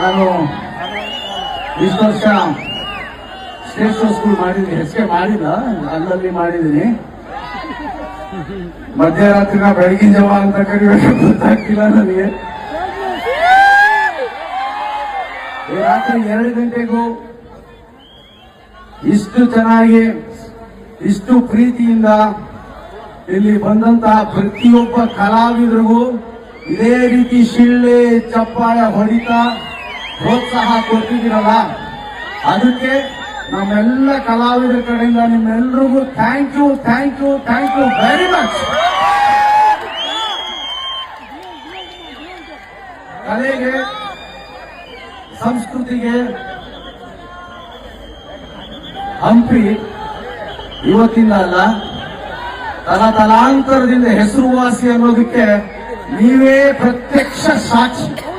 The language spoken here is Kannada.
ನಾನು ಇಷ್ಟು ವರ್ಷ ಸ್ಟೇಟ್ ಶೋ ಸ್ಕೂಲ್ ಮಾಡಿದ್ದೀನಿ ಹೆಸರು ಮಾಡಿಲ್ಲ, ಅಲ್ಲಲ್ಲಿ ಮಾಡಿದ್ದೀನಿ. ಮಧ್ಯರಾತ್ರಿನ ಬೆಳಗಿನ ಜಾವ ಅಂತ ಕರಿಬೇಕು, ಗೊತ್ತಾಗ್ತಿಲ್ಲ ನನಗೆ. ರಾತ್ರಿ ಎರಡು ಗಂಟೆಗೂ ಇಷ್ಟು ಚೆನ್ನಾಗಿ, ಇಷ್ಟು ಪ್ರೀತಿಯಿಂದ ಇಲ್ಲಿ ಬಂದಂತಹ ಪ್ರತಿಯೊಬ್ಬ ಕಲಾವಿದರಿಗೂ ಇದೇ ರೀತಿ ಶಿಳ್ಳೆ, ಚಪ್ಪಾಳ ಹೊಡಿತಾ ಪ್ರೋತ್ಸಾಹ ಕೊಡ್ತಿದ್ದೀರಲ್ಲ? ಅದಕ್ಕೆ ನಮ್ಮೆಲ್ಲ ಕಲಾವಿದರ ಕಡೆಯಿಂದ ನಿಮ್ಮೆಲ್ಲರಿಗೂ thank you thank you thank you very much ಕಲೆಗೆ, ಸಂಸ್ಕೃತಿಗೆ ಹಂಪಿ ಇವತ್ತಿಂದ ಅಲ್ಲ, ತಲತಲಾಂತರದಿಂದ ಹೆಸರುವಾಸಿ ಅನ್ನೋದಕ್ಕೆ ইউএ প্রত্যক্ষ সাক্ষী